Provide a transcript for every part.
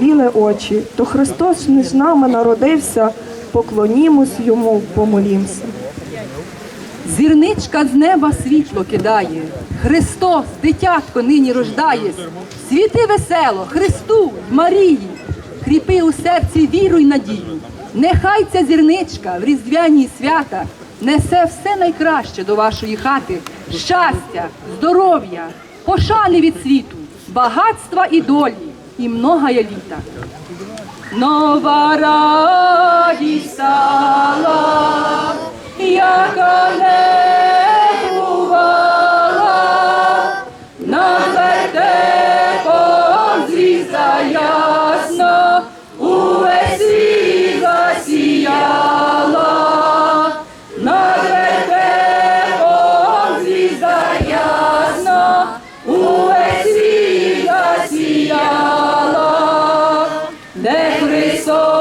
Біле очі, то Христос між нами народився, поклонімось йому, помолімся. Зірничка з неба світло кидає, Христос, дитятко нині рождає. Світи весело, Христу, Марії, кріпи у серці віру й надію. Нехай ця зірничка в різдвяні свята несе все найкраще до вашої хати: щастя, здоров'я, пошани від світу, багатства і долі, і многое літа. Нова радість стала, яка не Христос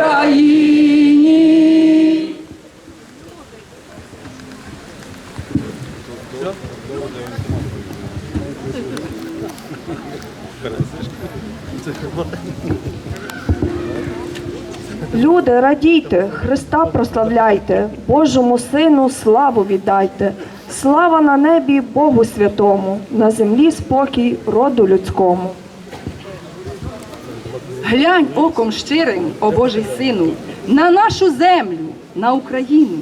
Україні. Люди, радійте, Христа прославляйте, Божому Сину славу віддайте. Слава на небі Богу святому, на землі спокій роду людському. Глянь оком щирим, о Божий сину, на нашу землю, на Україну.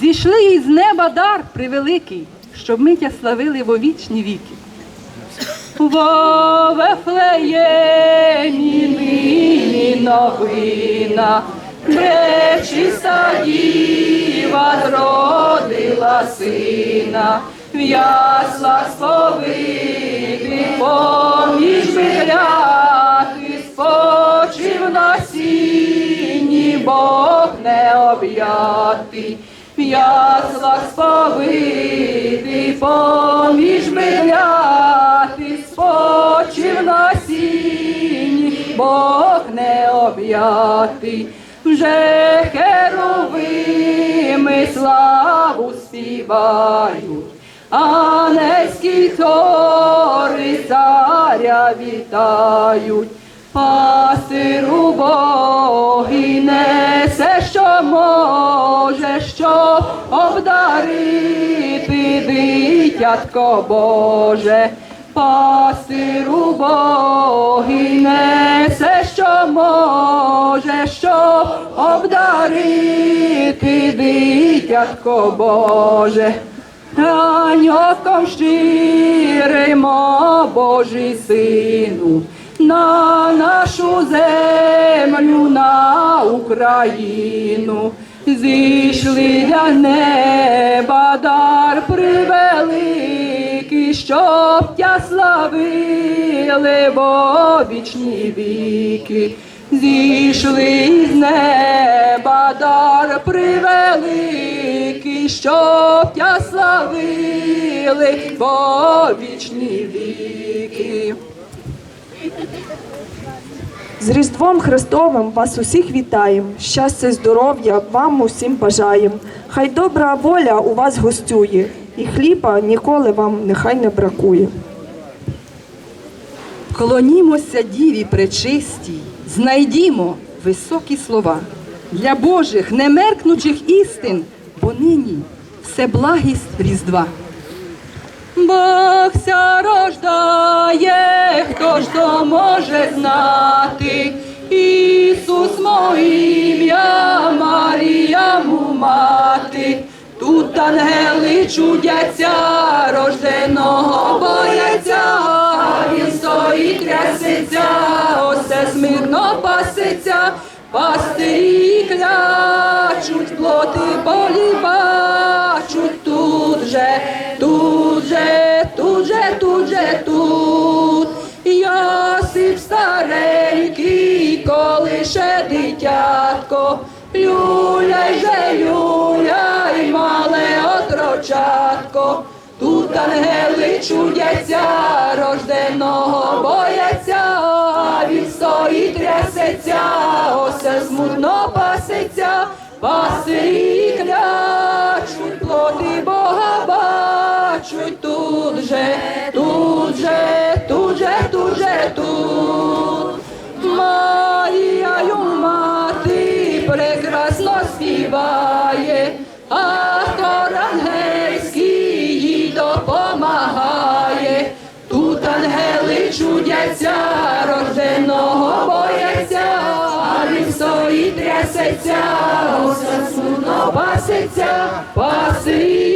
Зійшли із неба дар превеликий, щоб ми тя славили во вічні віки. Во Вифлеємі нині новина, пречиста діва зродила сина, в яслах сповити, об'ятий. В яслах сповити, поміж вигляти, спочив на сіні, Бог не об'ятий. Вже херовими славу співають, ангельські тори царя вітають. Пастиру Боги що може, що обдарити дитятко Боже. Пастиру Боги несе, що може, що обдарити дитятко Боже. Раньоком щирим, о Божий сину, на нашу землю, на Україну, зійшли для неба дар превеликий, щоб тя славили во вічні віки. Зійшли з неба дар превеликий, щоб тя славили во вічні віки. З Різдвом Христовим вас усіх вітаєм. Щастя здоров'я вам усім бажаєм. Хай добра воля у вас гостює, і хліба ніколи вам нехай не бракує. Клонімося Діві пречистій, знайдімо високі слова для Божих немеркнучих істин, бо нині все благість Різдва. Бог ся рождає, хто ж то може знати? Ісус моє ім'я, Марія му мати. Тут ангели чудяться, рожденого бояться, він стоїть трясеться, осе смирно паситься, пастирі клячуть, плоти болі старенький, коли ще дитятко, люляй же, люляй, мале отрочатко, тут ангели чудяться, рожденого бояться, він стоїть трясеться, осе смутно пасеться, пастирі співає, а хор ангельський їй допомагає. Тут ангели чудяться, рожденого бояться, а він стоїть трясеться, усе смутно пасеться, паси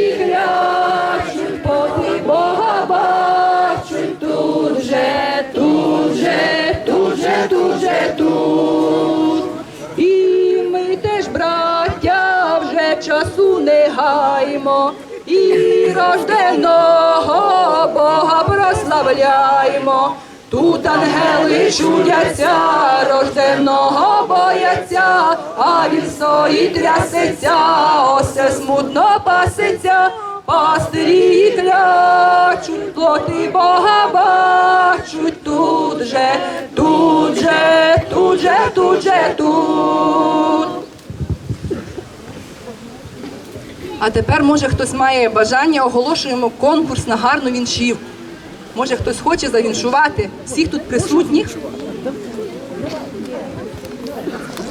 часу і рожденого Бога прославляємо. Тут ангели чудяться, рожденого бояться, а він стоїть трясеться, осе смутно пасеться, пастирі клячуть, плоти Бога бачуть, тут же, тут же, тут же, тут же, тут. А тепер, може, хтось має бажання, оголошуємо конкурс на гарну віншівку. Може, хтось хоче завіншувати всіх тут присутніх.